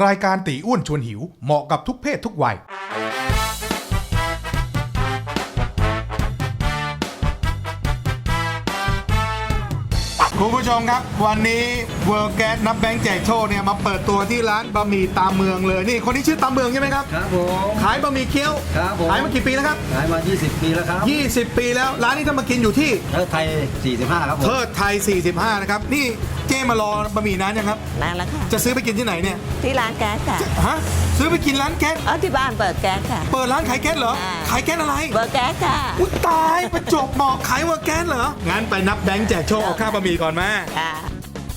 รายการตีอ้วนชวนหิวเหมาะกับทุกเพศทุกวัย คุณผู้ชมครับ วันนี้เวิร์แก๊สนับแบงค์แจกโชคเนี่ยมาเปิดตัวที่ร้านบะหมี่ตามเมืองเลยนี่คนนี้ชื่อตามเมืองใช่ไหมครับ ครับผม ขายบะหมี่เกี๊ยว ครับผม ขายมากี่ปีแล้วครับขายมา 20 ปีแล้วครับ20 ปีแล้วร้านนี้ถ้ามากินอยู่ที่เทิดไทย 45 ครับผม เทิดไทย 45 นะครับ นี่เจ้มารอบะหมี่นานยังครับ นานแล้วค่ะ จะซื้อไปกินที่ไหนเนี่ยที่ร้านแก๊สค่ะฮะซื้อไปกินร้านแก๊ส เอาที่บ้านเปิดแก๊สค่ะ เปิดร้านขายแก๊สเหรอ อ่า ขายแก๊สอะไร เบอร์แก๊สค่ะ อุ้ยตายประจวบเหมาะขายเวอร์แก๊สเหรอ งั้นไปนับแบงค์แจกโชคเอาค่าบะหมี่ก่อนมา ค่ะ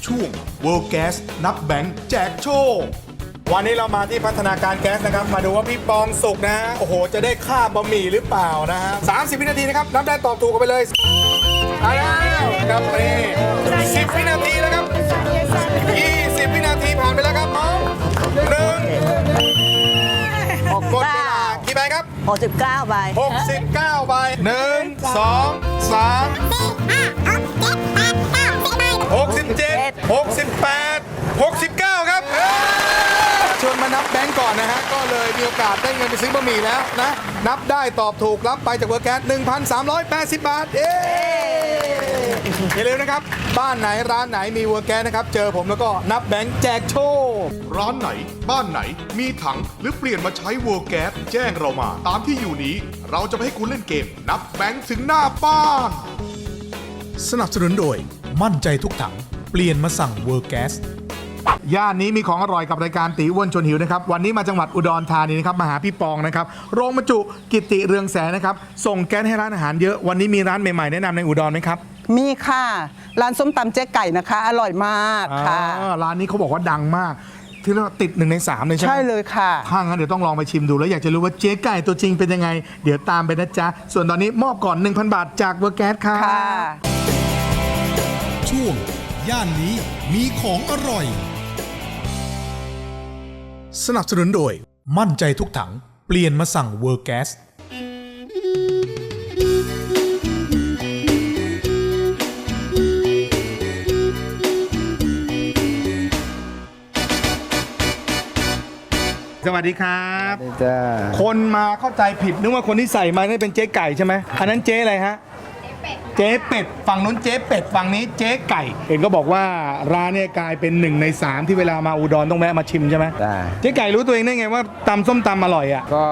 ช่วง World Gas นับแบงค์แจกโชค วันนี้เรามาที่พัฒนาการแก๊สนะครับ มาดูว่าพี่ปองสุกนะโอ้โห จะได้ค่าบะหมี่หรือเปล่านะฮะสามสิบวินาทีนะครับน้ำได้ตอบถูกกันไปเลยเอาแล้วครับนี่สิบวินาทีแล้วครับยี่สิบวินาทีผ่านไปแล้วครับน้องหนึ่งหกกดเวลากี่ใบครับ หกสิบเก้าใบหกสิบเก้าใบหนึ่2 3 4 5 6 7 8 69 ครับ เชิญมานับแบงก์ก่อนนะฮะ ก็เลยมีโอกาสได้เงินไปซื้อบะหมี่แล้วนะ นับได้ตอบถูกรับไปจากเวอร์แก๊ส1,380 บาท เย้อย่าลืมนะครับ บ้านไหนร้านไหนมีเวอร์แก๊สนะครับ เจอผมแล้วก็นับแบงก์แจกโชคร้านไหน บ้านไหน มีถังหรือเปลี่ยนมาใช้เวอร์แก๊สแจ้งเรามา ตามที่อยู่นี้ เราจะไปให้คุณเล่นเกม นับแบงก์ถึงหน้าบ้าน สนับสนุนโดย มั่นใจทุกถัง เปลี่ยนมาสั่งเวอร์แก๊ส ย่านนี้มีของอร่อยกับรายการตีอ้วนชวนหิวนะครับ วันนี้มาจังหวัดอุดรธานีนะครับมาหาพี่ปองนะครับ โรงบรรจุกิติเรืองแสงนะครับ ส่งแก๊สให้ร้านอาหารเยอะ วันนี้มีร้านใหม่ๆแนะนำในอุดรไหมครับ มีค่ะ ร้านส้มตำเจ๊ไก่นะคะ อร่อยมากค่ะ อ่าร้านนี้เขาบอกว่าดังมาก ที่เรียกว่าติดหนึ่งในสามเลยใช่ไหมใช่เลยค่ะ ถ้างั้นเดี๋ยวต้องลองไปชิมดูแล้วอยากจะรู้ว่าเจ๊ไก่ตัวจริงเป็นยังไง เดี๋ยวตามไปนะจ๊ะ ส่วนตอนนี้มอบก่อน 1,000 บาทจากเวอร์แก๊สค่ะ ค่ะ ช่วง ย่านนี้มีของอร่อย สนับสนุนโดย มั่นใจทุกถัง เปลี่ยนมาสั่ง World Gas สวัสดีครับ จ้าคนมาเข้าใจผิดนึกว่าคนที่ใส่มานี่เป็นเจ๊ไก่ใช่ไหมอันนั้นเจ๊อะไรฮะ เจ๊เป็ด ฝั่งนู้นเจ๊เป็ดฝั่งนี้เจ๊ไก่ เห็นก็บอกว่าร้านเนี่ยกลายเป็นหนึ่งในสามที่เวลามาอุดรต้องแวะมาชิมใช่ไหมจ้าเจ๊ไก่รู้ตัวเองได้ไงว่าตำส้มตำอร่อยอะก็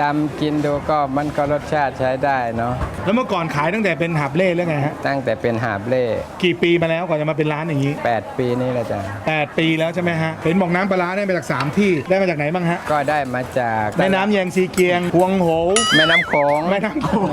ตามกินดูก็มันก็รสชาติใช้ได้เนาะแล้วเมื่อก่อนขายตั้งแต่เป็นหาบเล่แล้วไงฮะตั้งแต่เป็นหาบเล่กี่ปีมาแล้วก่อนจะมาเป็นร้านอย่างนี้ 8 ปีนี่แหละจ้ะ8 ปีแล้วใช่ไหมฮะเห็นบอกน้ำปลาร้าได้มาจากสามที่ได้มาจากไหนบ้างฮะก็ได้มาจากแม่น้ำแยงซีเกียงพวงโหวแม่น้ำโขงแม่น้ำโขง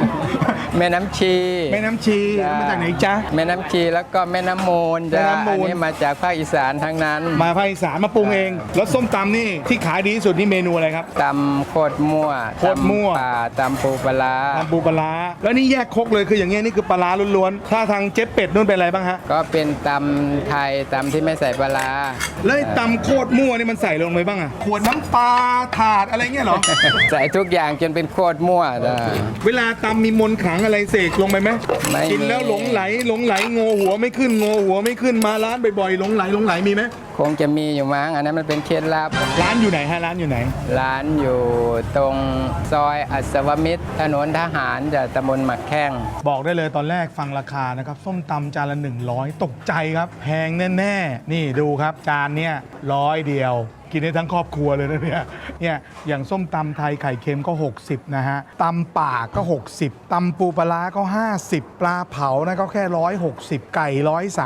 แม่น้ำชี แม่น้ำชีจ้มาจากไหนจ๊ะ แม่น้ำชีแล้วก็แม่น้ำมูลจ้ะแม่น้ำมูลอันนี้มาจากภาคอีสานทั้งนั้นมาภาคอีสานมาปรุงเอง แล้วส้มตำนี่ที่ขายดีที่สุดนี่เมนูอะไรครับ ตำโคตรมั่วโคตรมั่ว ตำป่าตำปูปลาร้าตำปูปลาร้าแล้วนี่แยกครกเลยคืออย่างเงี้ยนี่คือปลาร้าล้วนๆถ้าทางเจ๊เป็ดนู่นเป็นอะไรบ้างฮะก็เป็นตำไทยตำที่ไม่ใส่ปลาร้าแล้วไอ้ตำโคตรมั่วนี่มันใส่ลงไปบ้างอะขวดน้ำปลาถาดอะไรเงี้ยเหรอ ใส่ทุกอย่างจนเป็นโคตรมั่วจ้ะเวลาตำมีมนต์ขลังอะไรเสกลงไปไหมไม่มีกินแล้วหลงไหลหลงไหลงอหัวไม่ขึ้นงอหัวไม่ขึ้นมาร้านบ่อยๆหลงไหลหลงไหลมีไหมคงจะมีอยู่มั้งอันนั้นมันเป็นเคล็ดลับ ร้านอยู่ไหนฮะร้านอยู่ไหน ร้านอยู่ตรงซอยอัศวมิตรถนนทหารจากตำบลหมักแข้ง บอกได้เลยตอนแรกฟังราคานะครับ ส้มตำจานละ 100 ตกใจครับ แพงแน่ ๆ นี่ดูครับ จานเนี้ยร้อยเดียว กินได้ทั้งครอบครัวเลยนะเนี่ยเนี่ยอย่างส้มตำไทยไข่เค็มก็ 60 นะฮะตำป่าก็ 60ตำปูปลาร้าก็ 50 ปลาเผานะก็แค่ 160 ไก่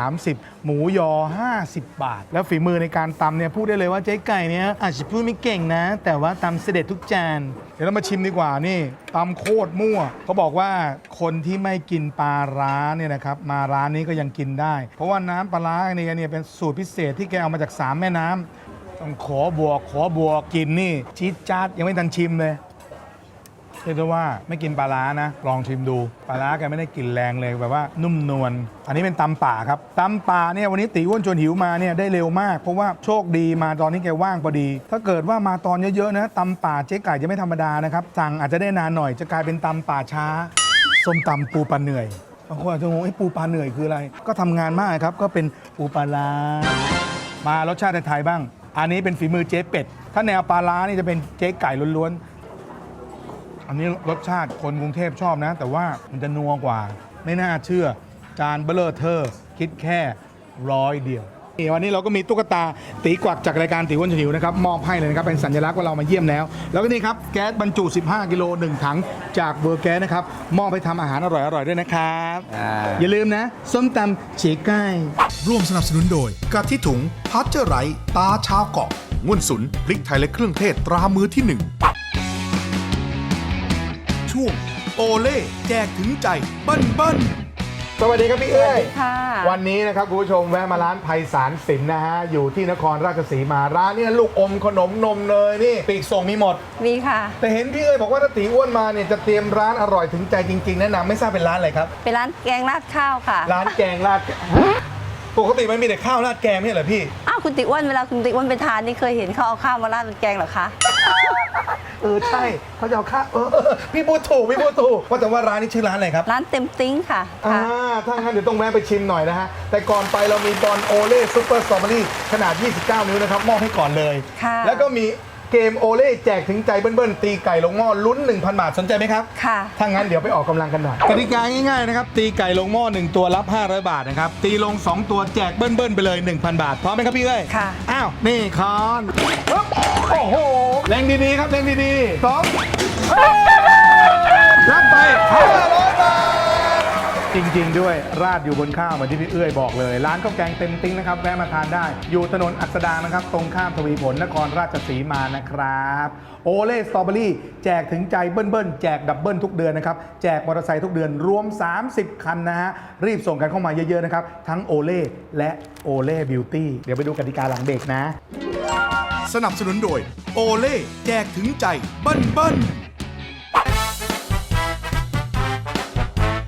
130 หมูยอ 50 บาท แล้วฝีมือในการตำเนี่ยพูดได้เลยว่าเจ๊ไก่เนี่ยอาจจะพูดไม่เก่งนะ แต่ว่าตำเสด็จทุกจาน เดี๋ยวเรามาชิมดีกว่านี่ตำโคตรมั่วเขาบอกว่าคนที่ไม่กินปลาร้าเนี่ยนะครับมาร้านนี้ก็ยังกินได้ เพราะว่าน้ำปลาร้าเนี่ยเนี่ยเป็นสูตรพิเศษที่แกเอามาจากสามแม่น้ำ ต้องขอบวกขอบวกกินนี่ชีสจัดยังไม่ทันชิมเลยเรียกได้ว่าไม่กินปลาร้านะ ลองชิมดู ปลาร้าแกไม่ได้กลิ่นแรงเลยแบบว่านุ่มนวลอันนี้เป็นตำป่าครับตำป่าเนี่ยวันนี้ตีอ้วนชวนหิวมาเนี่ยได้เร็วมาก เพราะว่าโชคดีมาตอนนี้แกว่างพอดี ถ้าเกิดว่ามาตอนเยอะๆนะตำป่าเจ๊ไก่จะไม่ธรรมดานะครับสั่งอาจจะได้นานหน่อยจะกลายเป็นตำป่าช้าส้มตำปูปลาเหนื่อยบางคนอาจจะงงไอ้ปูปลาเหนื่อยคืออะไร ก็ทำงานมากครับก็เป็นปูปลาร้ามารสชาติไทยๆบ้าง อันนี้เป็นฝีมือเจ๊เป็ด ถ้าแนวปลาร้านี่จะเป็นเจ๊ไก่ล้วนๆ อันนี้รสชาติคนกรุงเทพชอบนะ แต่ว่ามันจะนัวกว่า ไม่น่าเชื่อ จานเบลเลอร์เทอร์ คิดแค่ร้อยเดียว นี่วันนี้เราก็มีตุ๊กตาตีกวักจากรายการตีอ้วนฉนิวนะครับมอบให้เลยนะครับเป็นสัญลักษณ์ว่าเรามาเยี่ยมแล้ว แล้วก็นี่ครับแก๊สบรรจุ 15 กิโลหนึ่งถังจากเวอร์แก๊สนะครับมอบให้ทำอาหารอร่อยๆด้วยนะครับอ่าอย่าลืมนะส้มตำเฉีไก่ร่วมสนับสนุนโดยกะทิถุงพัชเจอร์ไรต์ตาชาวเกาะง่วนสุนพริกไทยและเครื่องเทศตรามือที่หนึ่งช่วงโอเล่แจกถึงใจเบิ้ลเบิ้ล สวัสดีครับพี่เอ้ยค่ะ วันนี้นะครับคุณผู้ชมแวะมาร้านไพศาลสินนะฮะ อยู่ที่นครราชสีมาร้านนี้ลูกอมขนมนมเนยนี่ปีกส่งมีหมด มีค่ะ แต่เห็นพี่เอ้ยบอกว่าถ้าตีอ้วนมาเนี่ยจะเตรียมร้านอร่อยถึงใจจริง ๆ แนะนำไม่ทราบเป็นร้านอะไรครับ เป็นร้านแกงราดข้าวค่ะ ร้านแกงราดปกติมันมีแต่ข้าวราดแกงไม่ใช่เหรอพี่ อ้าวคุณติอ้วนเวลาคุณติอ้วนไปทานนี่เคยเห็นเขาเอาข้าวมาราดเป็นแกงเหรอคะ เออใช่เขาจะเอาข้าวเออเออพี่พูดถูกพี่พูดถูกว่าแต่ว่าร้านนี้ชื่อร้านอะไรครับ ร้านเต็มติ้งค่ะอ่าค่ะ ถ้างั้นเดี๋ยวต้องแวะไปชิมหน่อยนะฮะ แต่ก่อนไปเรามีบอลโอเล่ซูเปอร์สตรอเบอรี่ขนาด 29 นิ้วนะครับ มอบให้ก่อนเลย ค่ะ แล้วก็มี เกมโอเล่แจกถึงใจเบิ้ลๆตีไก่ลงหม้อลุ้น 1,000 บาทสนใจไหมครับ ค่ะ ถ้างั้นเดี๋ยวไปออกกำลังกันหน่อยกติกาง่ายๆนะครับตีไก่ลงหม้อ1 ตัวรับ 500 บาทนะครับตีลง 2 ตัวแจกเบิ้ลๆไปเลย 1,000 บาทพร้อมไหมครับพี่เอ้ยค่ะ อ้าวนี่คอนปึ๊บโอ้โหแรงดีๆครับแรงดีๆสองรับไป500บาท จริง ๆ ด้วยราดอยู่บนข้าวเหมือนที่พี่เอื้อยบอกเลย ร้านข้าวแกงเต็มติ้งนะครับแวะมาทานได้ อยู่ถนนอัสดางนะครับ ตรงข้ามทวีผลนครราชสีมานะครับโอเล่สตรอเบอรี่แจกถึงใจเบิ้ลๆแจกดับเบิ้ลทุกเดือนนะครับแจกมอเตอร์ไซค์ทุกเดือนรวม 30 คันนะฮะรีบส่งกันเข้ามาเยอะๆนะครับทั้งโอเล่และโอเล่บิวตี้เดี๋ยวไปดูกติกาหลังเบรกนะ สนับสนุนโดยโอเล่แจกถึงใจเบิ้ลเบิ้ล